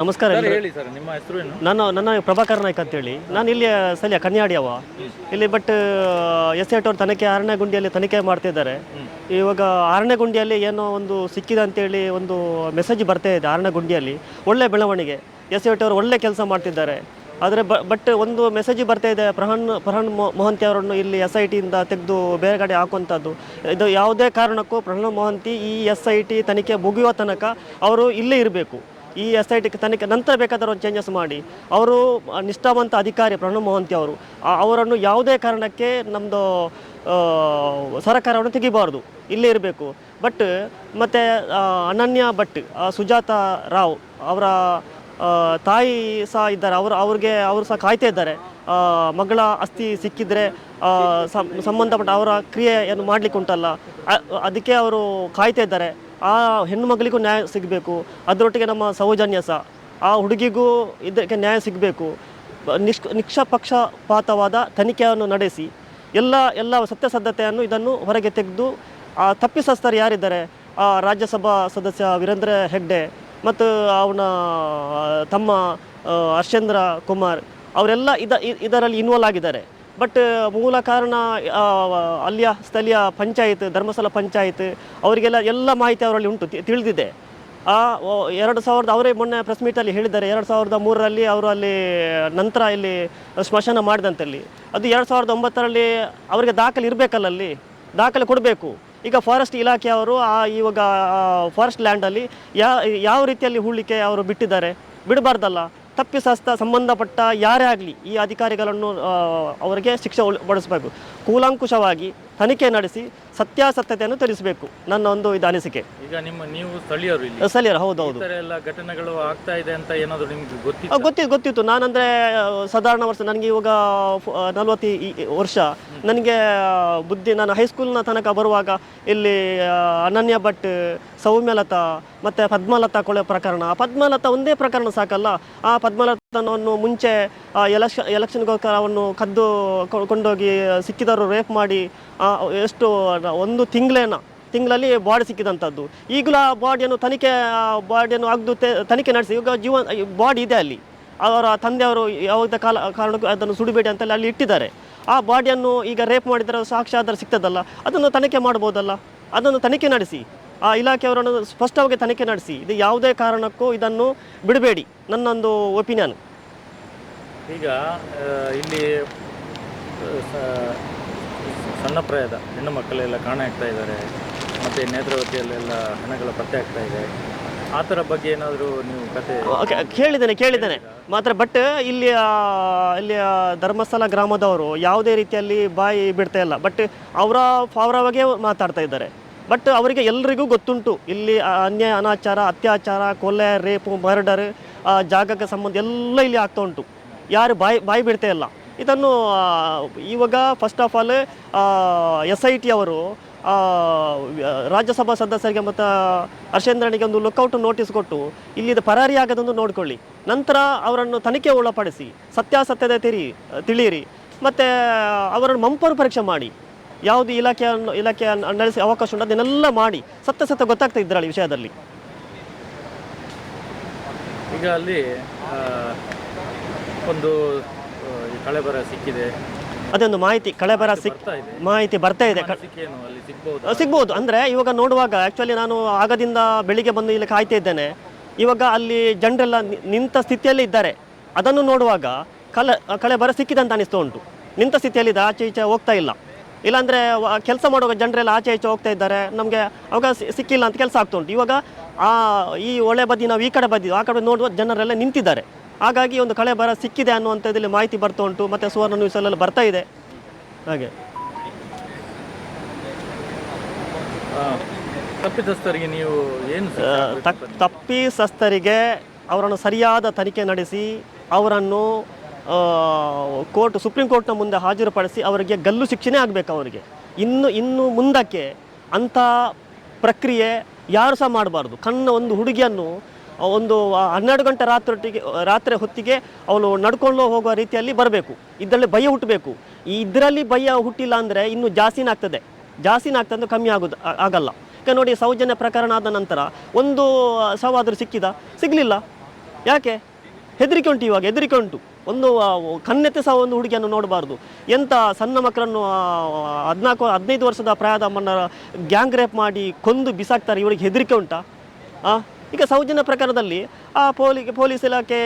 ನಮಸ್ಕಾರ ಹೇಳಿ ಸರ್ ನಿಮ್ಮ ಹೆಸರು ಏನು? ನಾನು ನನ್ನ ಪ್ರಭಾಕರ್ ನಾಯ್ಕ ಅಂತೇಳಿ. ನಾನು ಇಲ್ಲಿ ಸಲ್ಯ ಕನ್ಯಾಡಿಯವ ಇಲ್ಲಿ ಬಟ್ ಎಸ್ ಐಟ್ ಅವ್ರು ತನಿಖೆ ಆರನೇ ಗುಂಡಿಯಲ್ಲಿ ತನಿಖೆ ಮಾಡ್ತಿದ್ದಾರೆ. ಇವಾಗ ಆರನೇ ಗುಂಡಿಯಲ್ಲಿ ಏನೋ ಒಂದು ಸಿಕ್ಕಿದೆ ಅಂತೇಳಿ ಒಂದು ಮೆಸೇಜ್ ಬರ್ತಾ ಇದೆ ಆರನೇ ಗುಂಡಿಯಲ್ಲಿ ಒಳ್ಳೆ ಬೆಳವಣಿಗೆ. ಎಸ್ ಐಟ್ ಅವರು ಒಳ್ಳೆ ಕೆಲಸ ಮಾಡ್ತಿದ್ದಾರೆ. ಆದರೆ ಬಟ್ ಒಂದು ಮೆಸೇಜ್ ಬರ್ತಾ ಇದೆ ಪ್ರಹನ್ ಪ್ರಹನ್ ಮೊಹಂತಿ ಅವರನ್ನು ಇಲ್ಲಿ ಎಸ್ ಐ ಟಿಯಿಂದ ತೆಗೆದು ಬೇರೆ ಕಡೆ ಹಾಕುವಂಥದ್ದು. ಇದು ಯಾವುದೇ ಕಾರಣಕ್ಕೂ ಪ್ರಣಬ್ ಮೊಹಂತಿ ಈ ಎಸ್ ಐ ಟಿ ತನಿಖೆ ಮುಗಿಯುವ ತನಕ ಅವರು ಇಲ್ಲೇ ಇರಬೇಕು. ಈ ಎಸ್ ಐ ಟಿ ತನಿಖೆ ನಂತರ ಬೇಕಾದರೂ ಒಂದು ಚೇಂಜಸ್ ಮಾಡಿ. ಅವರು ನಿಷ್ಠಾವಂತ ಅಧಿಕಾರಿ ಪ್ರಣಬ್ ಮೊಹಂತಿ ಅವರು ಅವರನ್ನು ಯಾವುದೇ ಕಾರಣಕ್ಕೆ ನಮ್ಮದು ಸರಕಾರವನ್ನು ತೆಗಿಬಾರ್ದು. ಇಲ್ಲೇ ಇರಬೇಕು. ಬಟ್ ಮತ್ತು ಅನನ್ಯ ಭಟ್ ಸುಜಾತ ರಾವ್ ಅವರ ತಾಯಿ ಸಹ ಇದ್ದಾರೆ. ಅವರು, ಅವ್ರಿಗೆ, ಅವರು ಸಹ ಕಾಯ್ತಾ ಇದ್ದಾರೆ. ಮಗಳ ಅಸ್ಥಿ ಸಿಕ್ಕಿದ್ರೆ ಸಂಬಂಧಪಟ್ಟ ಅವರ ಕ್ರಿಯೆಯನ್ನು ಮಾಡಲಿಕ್ಕೆ ಉಂಟಲ್ಲ ಅದಕ್ಕೆ ಅವರು ಕಾಯ್ತಾ ಇದ್ದಾರೆ. ಆ ಹೆಣ್ಣು ಮಗಳಿಗೂ ನ್ಯಾಯ ಸಿಗಬೇಕು. ಅದರೊಟ್ಟಿಗೆ ನಮ್ಮ ಸೌಜನ್ಯ ಸಹ ಆ ಹುಡುಗಿಗೂ ಇದಕ್ಕೆ ನ್ಯಾಯ ಸಿಗಬೇಕು. ನಿಷ್ಕ ನಿಷ್ಪಕ್ಷಪಾತವಾದ ತನಿಖೆಯನ್ನು ನಡೆಸಿ. ಎಲ್ಲ ಎಲ್ಲ ಸತ್ಯಸದ್ಧತೆಯನ್ನು ಇದನ್ನು ಹೊರಗೆ ತೆಗೆದು, ಆ ತಪ್ಪಿಸಸ್ಥರು ಯಾರಿದ್ದಾರೆ? ಆ ರಾಜ್ಯಸಭಾ ಸದಸ್ಯ ವೀರೇಂದ್ರ ಹೆಗ್ಡೆ ಮತ್ತು ಅವನ ತಮ್ಮ ಹರ್ಷೇಂದ್ರ ಕುಮಾರ್. ಅವರೆಲ್ಲ ಇದ ಇದರಲ್ಲಿ ಇನ್ವಾಲ್ವ್ ಆಗಿದ್ದಾರೆ. ಬಟ್ ಮೂಲ ಕಾರಣ ಅಲ್ಲಿಯ ಸ್ಥಳೀಯ ಪಂಚಾಯತ್, ಧರ್ಮಸ್ಥಳ ಪಂಚಾಯತ್, ಅವರಿಗೆಲ್ಲ ಎಲ್ಲ ಮಾಹಿತಿ ಅವರಲ್ಲಿ ಉಂಟು ತಿಳಿದಿದೆ. ಆ ಎರಡು ಸಾವಿರದ, ಅವರೇ ಮೊನ್ನೆ ಪ್ರೆಸ್ ಮೀಟಲ್ಲಿ ಹೇಳಿದ್ದಾರೆ, ಎರಡು ಸಾವಿರದ ಮೂರರಲ್ಲಿ ಅವರು ಅಲ್ಲಿ, ನಂತರ ಇಲ್ಲಿ ಸ್ಮಶಾನ ಮಾಡಿದಂತಲ್ಲಿ. ಅದು ಎರಡು ಸಾವಿರದ ಒಂಬತ್ತರಲ್ಲಿ ಅವರಿಗೆ ದಾಖಲೆ ಇರಬೇಕಲ್ಲ ಅಲ್ಲಿ, ದಾಖಲೆ ಕೊಡಬೇಕು. ಈಗ ಫಾರೆಸ್ಟ್ ಇಲಾಖೆಯವರು ಆ, ಇವಾಗ ಫಾರೆಸ್ಟ್ ಲ್ಯಾಂಡಲ್ಲಿ ಯಾವ ಯಾವ ರೀತಿಯಲ್ಲಿ ಹೂಳಿಕೆ ಅವರು ಬಿಟ್ಟಿದ್ದಾರೆ? ಬಿಡಬಾರ್ದಲ್ಲ. ತಪ್ಪಿಸಸ್ತ ಸಂಬಂಧಪಟ್ಟ ಯಾರೇ ಆಗಲಿ ಈ ಅಧಿಕಾರಿಗಳನ್ನು ಅವರಿಗೆ ಶಿಕ್ಷೆ ಬಡಿಸಬೇಕು ಕೂಲಂಕುಷವಾಗಿ ತನಿಖೆ ನಡೆಸಿ ಸತ್ಯಾಸತ್ಯತೆಯನ್ನು ತಿಳಿಸಬೇಕು ನನ್ನ ಒಂದು ಇದು ಅನಿಸಿಕೆ. ಈಗ ನಿಮ್ಮ ನೀವು ಸ್ಥಳೀಯರು ಇಲ್ಲಿ. ಸ್ಥಳೀಯರು ಹೌದು ಹೌದು. ಎಲ್ಲ ಘಟನೆಗಳು ಆಗ್ತಾ ಇದೆ ಅಂತ ಏನಾದರೂ ನಿಮ್ಗೆ ಗೊತ್ತಿತ್ತು? ಗೊತ್ತಿತ್ತು ಗೊತ್ತಿತ್ತು. ನಾನಂದರೆ ಸಾಧಾರಣ ವರ್ಷ ನನಗೆ ಇವಾಗ ನಲ್ವತ್ತು ವರ್ಷ ನನಗೆ ಬುದ್ಧಿ ನಾನು ಹೈಸ್ಕೂಲ್ನ ತನಕ ಬರುವಾಗ ಇಲ್ಲಿ ಅನನ್ಯ ಭಟ್ ಸೌಮ್ಯಲತಾ ಮತ್ತು ಪದ್ಮಲತಾ ಕೊಳೆ ಪ್ರಕರಣ. ಆ ಪದ್ಮಲತಾ ಒಂದೇ ಪ್ರಕರಣ ಸಾಕಲ್ಲ. ಆ ಪದ್ಮಲತನವನ್ನು ಮುಂಚೆ ಎಲೆಕ್ಷನ್ ಎಲೆಕ್ಷನ್ಗೋಸ್ಕರ ಅವನ್ನು ಕದ್ದು ಕೊಂಡೋಗಿ ಸಿಕ್ಕಿದವರು ರೇಪ್ ಮಾಡಿ ಎಷ್ಟು, ಒಂದು ತಿಂಗಳೇನ, ತಿಂಗಳಲ್ಲಿ ಬಾಡಿ ಸಿಕ್ಕಿದಂಥದ್ದು. ಈಗಲೂ ಆ ಬಾಡಿಯನ್ನು ತನಿಖೆ ಬಾಡಿಯನ್ನು ಅಗ್ದು ತನಿಖೆ ನಡೆಸಿ, ಈಗ ಜೀವ ಬಾಡಿ ಇದೆ ಅಲ್ಲಿ. ಅವರ ತಂದೆಯವರು ಯಾವುದೇ ಕಾಲ, ಕಾರಣಕ್ಕೂ ಅದನ್ನು ಸುಡಬೇಡಿ ಅಂತಲ್ಲಿ ಅಲ್ಲಿ ಇಟ್ಟಿದ್ದಾರೆ. ಆ ಬಾಡಿಯನ್ನು ಈಗ ರೇಪ್ ಮಾಡಿದರೆ ಸಾಕ್ಷ್ಯಾಧಾರ ಸಿಗ್ತದಲ್ಲ ಅದನ್ನು ತನಿಖೆ ಮಾಡ್ಬೋದಲ್ಲ? ಅದನ್ನು ತನಿಖೆ ನಡೆಸಿ. ಆ ಇಲಾಖೆಯವರನ್ನು ಸ್ಪಷ್ಟವಾಗಿ ತನಿಖೆ ನಡೆಸಿ. ಇದು ಯಾವುದೇ ಕಾರಣಕ್ಕೂ ಇದನ್ನು ಬಿಡಬೇಡಿ. ನನ್ನೊಂದು ಒಪಿನಿಯನ್. ಈಗ ಇಲ್ಲಿ ಸಣ್ಣ ಪ್ರಾಯದ ಹೆಣ್ಣು ಮಕ್ಕಳೆಲ್ಲ ಕಾಣ ಆಗ್ತಾ ಇದ್ದಾರೆ. ಮತ್ತೆ ನೇತ್ರಾವತಿಯಲ್ಲೆಲ್ಲ ಹಣಗಳ ಪತ್ತೆ ಆಗ್ತಾ ಇದೆ. ಆ ಥರ ಬಗ್ಗೆ ಏನಾದರೂ ನೀವು ಕತೆ ಓಕೆ, ಕೇಳಿದ್ದೇನೆ ಕೇಳಿದ್ದೇನೆ. ಮಾತ್ರ ಬಟ್ ಇಲ್ಲಿ ಇಲ್ಲಿ ಧರ್ಮಸ್ಥಳ ಗ್ರಾಮದವರು ಯಾವುದೇ ರೀತಿಯಲ್ಲಿ ಬಾಯಿ ಬಿಡ್ತಾ ಇಲ್ಲ. ಬಟ್ ಅವರ ಫಾವರವಾಗೇ ಮಾತಾಡ್ತಾ ಇದ್ದಾರೆ. ಬಟ್ ಅವರಿಗೆ ಎಲ್ರಿಗೂ ಗೊತ್ತುಂಟು. ಇಲ್ಲಿ ಅನ್ಯಾಯ ಅನಾಚಾರ, ಅತ್ಯಾಚಾರ, ಕೊಲೆ, ರೇಪು, ಮರ್ಡರ್ ಜಾಗಕ್ಕೆ ಸಂಬಂಧ ಎಲ್ಲ ಇಲ್ಲಿ ಆಗ್ತಾ ಉಂಟು. ಯಾರು ಬಾಯಿ ಬಾಯಿ ಬಿಡ್ತಾ ಇಲ್ಲ. ಇದನ್ನು ಇವಾಗ first of all S I T ಅವರು ರಾಜ್ಯಸಭಾ ಸದಸ್ಯರಿಗೆ ಮತ್ತು ಹರ್ಷೇಂದ್ರನಿಗೆ ಒಂದು ಲುಕ್ಔಟ್ ನೋಟಿಸ್ ಕೊಟ್ಟು ಇಲ್ಲಿದ ಪರಾರಿ ಆಗದೊಂದು ನೋಡಿಕೊಳ್ಳಿ. ನಂತರ ಅವರನ್ನು ತನಿಖೆ ಒಳಪಡಿಸಿ ಸತ್ಯಾಸತ್ಯತೆ ತಿರಿ, ತಿಳಿಯಿರಿ. ಮತ್ತು ಅವರನ್ನು ಮಂಪರು ಪರೀಕ್ಷೆ ಮಾಡಿ. ಯಾವುದು ಇಲಾಖೆಯನ್ನು ಇಲಾಖೆ ನಡೆಸಿ ಅವಕಾಶ ಉಂಟು ಅದನ್ನೆಲ್ಲ ಮಾಡಿ ಸತ್ಯ ಗೊತ್ತಾಗ್ತಾ ಇದ್ರಲ್ಲಿ ವಿಷಯದಲ್ಲಿ. ಈಗ ಅಲ್ಲಿ ಒಂದು ಕಳೆಬರ ಸಿಕ್ಕಿದೆ. ಅದೊಂದು ಮಾಹಿತಿ ಕಳೆಬರ ಸಿಕ್ ಮಾಹಿತಿ ಬರ್ತಾ ಇದೆ. ಸಿಗ್ಬಹುದು ಸಿಗ್ಬೋದು? ಅಂದರೆ ಇವಾಗ ನೋಡುವಾಗ ಆ್ಯಕ್ಚುಲಿ ನಾನು ಆಗದಿಂದ ಬೆಳಿಗ್ಗೆ ಬಂದು ಇಲ್ಲಿ ಕಾಯ್ತಾ ಇದ್ದೇನೆ. ಇವಾಗ ಅಲ್ಲಿ ಜನರೆಲ್ಲ ನಿಂತ ಸ್ಥಿತಿಯಲ್ಲಿ ಇದ್ದಾರೆ. ಅದನ್ನು ನೋಡುವಾಗ ಕಲೆ ಕಳೆ ಬರ ಸಿಕ್ಕಿದೆ ಅಂತ ಅನಿಸ್ತಾ ಉಂಟು. ನಿಂತ ಸ್ಥಿತಿಯಲ್ಲಿದ್ದ ಆಚೆ ಈಚೆ ಹೋಗ್ತಾ ಇಲ್ಲ. ಇಲ್ಲಾಂದರೆ ಕೆಲಸ ಮಾಡುವಾಗ ಜನರೆಲ್ಲ ಆಚೆ ಈಚೆ ಹೋಗ್ತಾ ಇದ್ದಾರೆ ನಮಗೆ ಅವಾಗ ಸಿ- ಸಿಕ್ಕಿಲ್ಲ ಅಂತ ಕೆಲಸ ಆಗ್ತಾ ಉಂಟು. ಇವಾಗ ಆ ಈ ಒಳ್ಳೆ ಬದಿ ನಾವು ಈ ಕಡೆ ಬದಿ ಆ ಕಡೆ ನೋಡುವ ಜನರೆಲ್ಲ ನಿಂತಿದ್ದಾರೆ. ಹಾಗಾಗಿ ಒಂದು ಕಳೆ ಬರ ಸಿಕ್ಕಿದೆ ಅನ್ನುವಂಥದ್ದಲ್ಲಿ ಮಾಹಿತಿ ಬರ್ತಾ ಉಂಟು ಮತ್ತು ಸುವರ್ಣ ನ್ಯೂಸಲ್ಲೆಲ್ಲ ಬರ್ತಾ ಇದೆ. ಹಾಗೆ. ತಪ್ಪಿತಸ್ಥರಿಗೆ ನೀವು ಏನು ಶಿಕ್ಷೆ ಸಸ್ತರಿಗೆ ಅವರನ್ನು ಸರಿಯಾದ ತನಿಖೆ ನಡೆಸಿ ಅವರನ್ನು ಕೋರ್ಟ್, ಸುಪ್ರೀಂ ಕೋರ್ಟ್ನ ಮುಂದೆ ಹಾಜರುಪಡಿಸಿ ಅವರಿಗೆ ಗಲ್ಲು ಶಿಕ್ಷೆನೇ ಆಗಬೇಕು ಅವರಿಗೆ. ಇನ್ನು ಇನ್ನು ಮುಂದಕ್ಕೆ ಅಂಥ ಪ್ರಕ್ರಿಯೆ ಯಾರು ಸಹ ಮಾಡಬಾರ್ದು. ಕಣ್ಣ ಒಂದು ಹುಡುಗಿಯನ್ನು ಒಂದು ಹನ್ನೆರಡು ಗಂಟೆ ರಾತ್ರಿ ರಾತ್ರಿ ಹೊತ್ತಿಗೆ ಅವಳು ನಡ್ಕೊಂಡು ಹೋಗುವ ರೀತಿಯಲ್ಲಿ ಬರಬೇಕು. ಇದರಲ್ಲಿ ಭಯ ಹುಟ್ಟಬೇಕು. ಇದರಲ್ಲಿ ಭಯ ಹುಟ್ಟಿಲ್ಲ ಅಂದರೆ ಇನ್ನು ಜಾಸ್ತಿನೇ ಆಗ್ತದೆ. ಜಾಸ್ತಿನೇ ಆಗ್ತದೆ ಅಂದರೆ ಕಮ್ಮಿ ಆಗೋದು ಆಗಲ್ಲ. ಈಗ ನೋಡಿ ಸೌಜನ್ಯ ಪ್ರಕರಣ ಆದ ನಂತರ ಒಂದು ಸವಾದರೂ ಸಿಕ್ಕಿದ? ಸಿಗಲಿಲ್ಲ. ಯಾಕೆ? ಹೆದರಿಕೆ ಉಂಟು ಇವಾಗ, ಹೆದರಿಕೆ ಉಂಟು. ಒಂದು ಕನ್ನೆತ್ತಿ ಸಹ ಒಂದು ಹುಡುಗಿಯನ್ನು ನೋಡಬಾರ್ದು. ಎಂಥ ಸಣ್ಣ ಮಕ್ಕಳನ್ನು ಹದಿನಾಲ್ಕು, ಹದಿನೈದು ವರ್ಷದ ಪ್ರಾಯದ ಅಮ್ಮನ ಗ್ಯಾಂಗ್ ರೇಪ್ ಮಾಡಿ ಕೊಂದು ಬಿಸಾಕ್ತಾರೆ. ಇವರಿಗೆ ಹೆದರಿಕೆ ಉಂಟಾ? ಈಗ ಸೌಜನ್ಯ ಪ್ರಕಾರದಲ್ಲಿ ಆ, ಪೋಲಿ, ಪೊಲೀಸ್ ಇಲಾಖೆ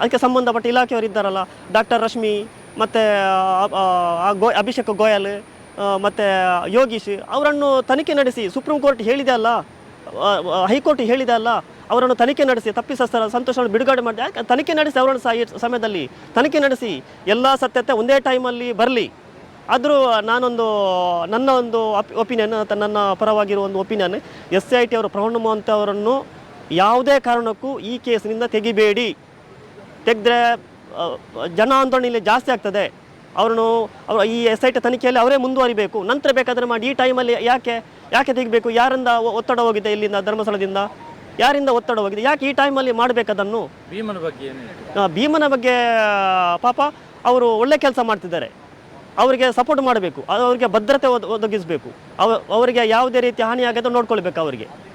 ಅದಕ್ಕೆ ಸಂಬಂಧಪಟ್ಟ ಇಲಾಖೆಯವರು ಇದ್ದಾರಲ್ಲ ಡಾಕ್ಟರ್ ರಶ್ಮಿ, ಮತ್ತು ಗೋ, ಅಭಿಷೇಕ್ ಗೋಯಲ್ ಮತ್ತು ಯೋಗೀಶ್, ಅವರನ್ನು ತನಿಖೆ ನಡೆಸಿ ಸುಪ್ರೀಂ ಕೋರ್ಟ್ ಹೇಳಿದೆ ಅಲ್ಲ? ಹೈಕೋರ್ಟ್ ಹೇಳಿದೆ ಅಲ್ಲ, ಅವರನ್ನು ತನಿಖೆ ನಡೆಸಿ ತಪ್ಪಿಸಸ್ತರ ಸಂತೋಷವನ್ನು ಬಿಡುಗಡೆ ಮಾಡಿ, ಯಾಕೆ? ತನಿಖೆ ನಡೆಸಿ ಅವರನ್ನು ಸಹ ಸಮಯದಲ್ಲಿ ತನಿಖೆ ನಡೆಸಿ, ಎಲ್ಲ ಸತ್ಯತೆ ಒಂದೇ ಟೈಮಲ್ಲಿ ಬರಲಿ. ಆದರೂ ನಾನೊಂದು, ನನ್ನ ಒಂದು ಒಪಿನಿಯನ್ ನನ್ನ ಪರವಾಗಿರುವ ಒಂದು ಒಪಿನಿಯನ್ ಎಸ್ ಐ ಟಿ ಅವರು ಪ್ರವೀಣ್ ಮೋಹಂತ್ ಅವರನ್ನು ಯಾವುದೇ ಕಾರಣಕ್ಕೂ ಈ ಕೇಸಿನಿಂದ ತೆಗಿಬೇಡಿ. ತೆಗೆದ್ರೆ ಜನ ಆಂದೋಲನ ಇಲ್ಲಿ ಜಾಸ್ತಿ ಆಗ್ತದೆ. ಅವರನ್ನು ಅವರು ಈ ಎಸ್ ಐ ಟಿ ತನಿಖೆಯಲ್ಲಿ ಅವರೇ ಮುಂದುವರಿಬೇಕು. ನಂತರ ಬೇಕಾದರೆ ಮಾಡಿ. ಈ ಟೈಮಲ್ಲಿ ಯಾಕೆ ಯಾಕೆ ತೆಗಿಬೇಕು? ಯಾರಿಂದ ಒತ್ತಡ ಹೋಗಿದೆ ಇಲ್ಲಿಂದ ಧರ್ಮಸ್ಥಳದಿಂದ? ಯಾರಿಂದ ಒತ್ತಡ ಹೋಗಿದೆ? ಯಾಕೆ ಈ ಟೈಮಲ್ಲಿ ಮಾಡಬೇಕದನ್ನು? ಭೀಮನ ಬಗ್ಗೆ ಭೀಮನ ಬಗ್ಗೆ ಪಾಪ ಅವರು ಒಳ್ಳೆ ಕೆಲಸ ಮಾಡ್ತಿದ್ದಾರೆ. ಅವರಿಗೆ ಸಪೋರ್ಟ್ ಮಾಡಬೇಕು. ಅವರಿಗೆ ಭದ್ರತೆ ಒದ- ಒದಗಿಸಬೇಕು. ಅವ ಅವರಿಗೆ ಯಾವುದೇ ರೀತಿ ಹಾನಿಯಾಗದ ನೋಡ್ಕೊಳ್ಬೇಕು ಅವರಿಗೆ.